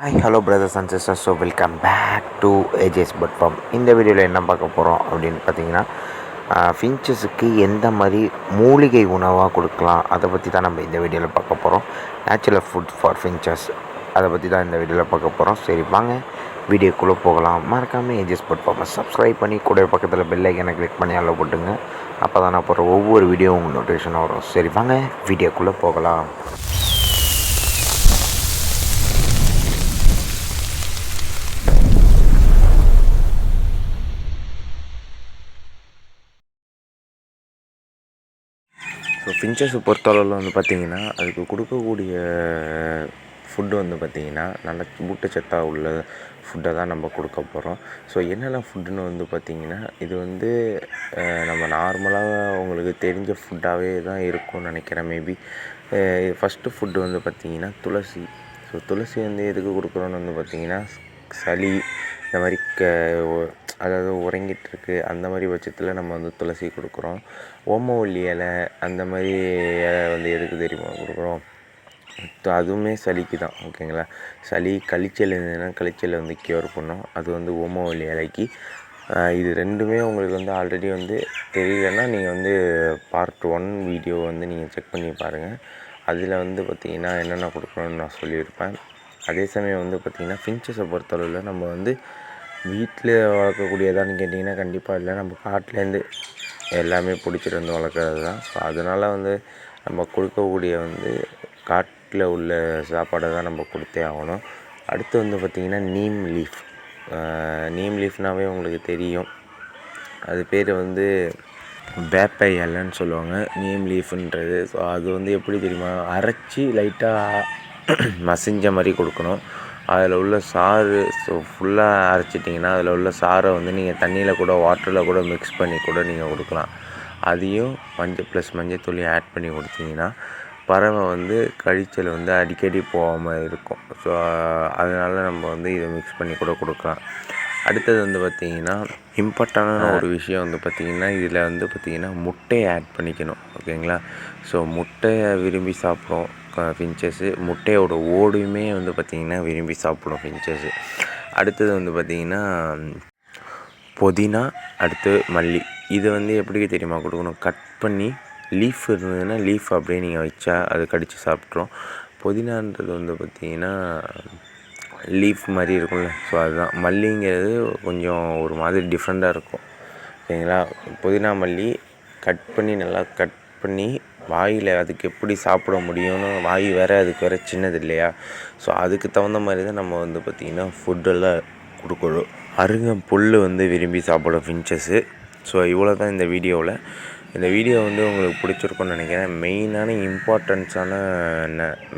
Hi hello brothers and sisters so welcome back to AJ's bud farm இந்த வீடியோவில் என்ன பார்க்க போகிறோம் அப்படின்னு பார்த்தீங்கன்னா ஃபின்ச்சஸுக்கு எந்த மாதிரி மூலிகை உணவாக கொடுக்கலாம்? அதை பற்றி தான் நம்ம இந்த வீடியோவில் பார்க்க போகிறோம் நேச்சுரல் ஃபுட் ஃபார் ஃபின்ச்சஸ் அதை பற்றி தான் இந்த வீடியோவில் பார்க்க போகிறோம் சரி வாங்க வீடியோக்குள்ளே போகலாம். மறக்காமல் ஏஜஸ் பட் ஃபார்மை சப்ஸ்கிரைப் பண்ணி கூட பக்கத்தில் பெல் ஐக்கனை கிளிக் பண்ணி அளவு போட்டுங்க. அப்போ தான் நான் போகிற ஒவ்வொரு வீடியோவும் உங்களுக்கு நோட்டிஃபிகேஷன் வரும். சரி வாங்க வீடியோக்குள்ளே போகலாம். ஸோ ஃபின்ச்சஸை பொறுத்தளவில் வந்து பார்த்திங்கன்னா அதுக்கு கொடுக்கக்கூடிய ஃபுட்டு வந்து பார்த்திங்கன்னா நல்ல ஊட்டச்சத்தாக உள்ள ஃபுட்டை தான் நம்ம கொடுக்க போகிறோம் ஸோ என்னெல்லாம் ஃபுட்டுன்னு வந்து பார்த்திங்கன்னா இது வந்து நம்ம நார்மலாக உங்களுக்கு தெரிஞ்ச ஃபுட்டாகவே தான் இருக்கும்னு நினைக்கிறேன். மேபி ஃபஸ்ட்டு ஃபுட்டு வந்து பார்த்திங்கன்னா துளசி. ஸோ துளசி வந்து எதுக்கு கொடுக்குறோன்னு வந்து பார்த்திங்கன்னா சளி இந்த மாதிரி க அதாவது உறங்கிட்டு இருக்கு அந்த மாதிரி பட்சத்தில் நம்ம வந்து துளசி கொடுக்குறோம். ஓமவல்லி இலை அந்த மாதிரி இலை வந்து எதுக்கு தெரியுமா கொடுக்குறோம்? அதுவுமே சளிக்கு தான் ஓகேங்களா? சளி கழிச்சல் இருந்ததுன்னா கழிச்சல் வந்து க்யூர் பண்ணும். அது வந்து ஓமவல்லி இலைக்கு. இது ரெண்டுமே உங்களுக்கு வந்து ஆல்ரெடி வந்து தெரியலன்னா நீங்கள் வந்து பார்ட் ஒன் வீடியோ வந்து நீங்கள் செக் பண்ணி பாருங்கள் அதில் வந்து பார்த்தீங்கன்னா என்னென்ன கொடுக்கணும்னு நான் சொல்லியிருப்பேன். அதே சமயம் வந்து பார்த்திங்கன்னா ஃபின்ச்சஸை பொறுத்தளவில் நம்ம வந்து வீட்டில் வளர்க்கக்கூடியதான்னு கேட்டிங்கன்னா கண்டிப்பாக இல்லை. நம்ம காட்டிலேருந்து எல்லாமே பிடிச்சிட்டு வந்து வளர்க்குறது தான் ஸோ அதனால் வந்து நம்ம கொடுக்கக்கூடிய வந்து காட்டில் உள்ள சாப்பாடை தான் நம்ம கொடுத்தே ஆகணும். அடுத்து வந்து பார்த்திங்கன்னா நீம் லீஃப். நீம் லீஃப்னாவே உங்களுக்கு தெரியும். அது பேர் வந்து வேப்ப இலைன்னு சொல்லுவாங்க. நீம் லீஃப்ன்றது. ஸோ அது வந்து எப்படி தெரியுமா? அரைச்சி லைட்டாக மசிஞ்ச மாதிரி கொடுக்கணும். அதில் உள்ள சாறு ஸோ ஃபுல்லாக அரைச்சிட்டிங்கன்னா அதில் உள்ள சாறை வந்து நீங்கள் தண்ணியில் கூட வாட்டரில் கூட மிக்ஸ் பண்ணி கூட நீங்கள் கொடுக்கலாம். அதையும் மஞ்சள் ப்ளஸ் மஞ்சத்தூளி ஆட் பண்ணி கொடுத்தீங்கன்னா பறவை வந்து கழிச்சல் வந்து அடிக்கடி போகாமல் இருக்கும். ஸோ அதனால் நம்ம வந்து இதை மிக்ஸ் பண்ணி கூட கொடுக்கலாம். அடுத்தது வந்து பார்த்திங்கன்னா இம்பார்ட்டண்டான ஒரு விஷயம் வந்து பார்த்திங்கன்னா இதில் வந்து பார்த்திங்கன்னா முட்டையை ஆட் பண்ணிக்கணும். ஓகேங்களா? ஸோ முட்டையை விரும்பி சாப்பிடும் ஃபின்ச்சஸ்ஸு முட்டையோட ஓடுமே வந்து பார்த்திங்கன்னா விரும்பி சாப்பிடும் ஃபின்ச்சஸ்ஸு அடுத்தது வந்து பார்த்திங்கன்னா புதினா அடுத்து மல்லி. இது வந்து எப்படி தெரியுமா கொடுக்கணும்? கட் பண்ணி லீஃப் இருந்ததுன்னா லீஃப் அப்படியே நீங்கள் வச்சா அது கடித்து சாப்பிட்ரும் புதினான்றது வந்து பார்த்திங்கன்னா லீஃப் மாதிரி இருக்கும்ல. ஸோ அதுதான். மல்லிங்கிறது கொஞ்சம் ஒரு மாதிரி டிஃப்ரெண்ட்டாக இருக்கும். சரிங்களா? புதினா மல்லி கட் பண்ணி நல்லா கட் பண்ணி வாயில் அதுக்கு எப்படி சாப்பிட முடியும்னு வாய் வேறு அதுக்கு வேறு சின்னது இல்லையா? ஸோ அதுக்கு தகுந்த மாதிரி தான் நம்ம வந்து பார்த்திங்கன்னா ஃபுட்டெல்லாம் கொடுக்கணும். அருகம் புல் வந்து விரும்பி சாப்பிடும் ஃபின்ச்சஸ்ஸு ஸோ இவ்வளோ தான் இந்த வீடியோவில். இந்த வீடியோ வந்து உங்களுக்கு பிடிச்சிருக்கும்னு நினைக்கிறேன். மெயினான இம்பார்ட்டன்ஸான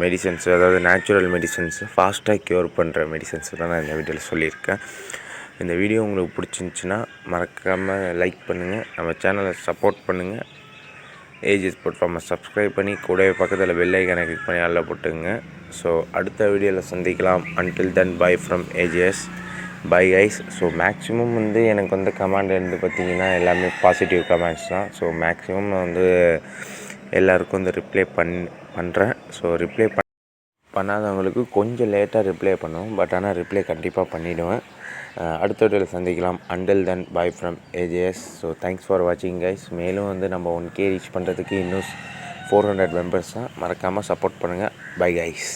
மெடிசன்ஸ் அதாவது நேச்சுரல் மெடிசன்ஸு ஃபாஸ்ட்டாக க்யூர் பண்ணுற மெடிசன்ஸ் தான் நான் இந்த வீடியோவில் சொல்லியிருக்கேன். இந்த வீடியோ உங்களுக்கு பிடிச்சிருந்துச்சின்னா மறக்காமல் லைக் பண்ணுங்கள் நம்ம சேனலை சப்போர்ட் பண்ணுங்கள் ஏஜஸ் போட்ஃபார்மை சப்ஸ்கிரைப் பண்ணி கூடவே பக்கத்தில் பெல் ஐக்கனை கிளிக் பண்ணி அதில் போட்டுங்க ஸோ அடுத்த வீடியோவில் சந்திக்கலாம். Until then bye from AGS bye ice so maximum வந்து எனக்கு வந்து கமாண்ட் இருந்து பார்த்தீங்கன்னா எல்லாமே பாசிட்டிவ் கமெண்ட்ஸ் தான். ஸோ மேக்ஸிமம் நான் வந்து எல்லாருக்கும் வந்து ரிப்ளை பண் பண்ணுறேன் ஸோ ரிப்ளை பண் பண்ணாதவங்களுக்கு கொஞ்சம் லேட்டாக ரிப்ளை பண்ணுவோம் பட் ஆனால் ரிப்ளை கண்டிப்பாக பண்ணிவிடுவேன் அடுத்த வீடியோவில் சந்திக்கலாம். Until then bye from AJS so thanks for வாட்சிங் கைஸ் மேலும் வந்து நம்ம ஒன் கே ரீச் பண்ணுறதுக்கு இன்னும் ஃபோர் ஹண்ட்ரட் மெம்பர்ஸ் தான் மறக்காமல் சப்போர்ட் பண்ணுங்கள் பை கைஸ்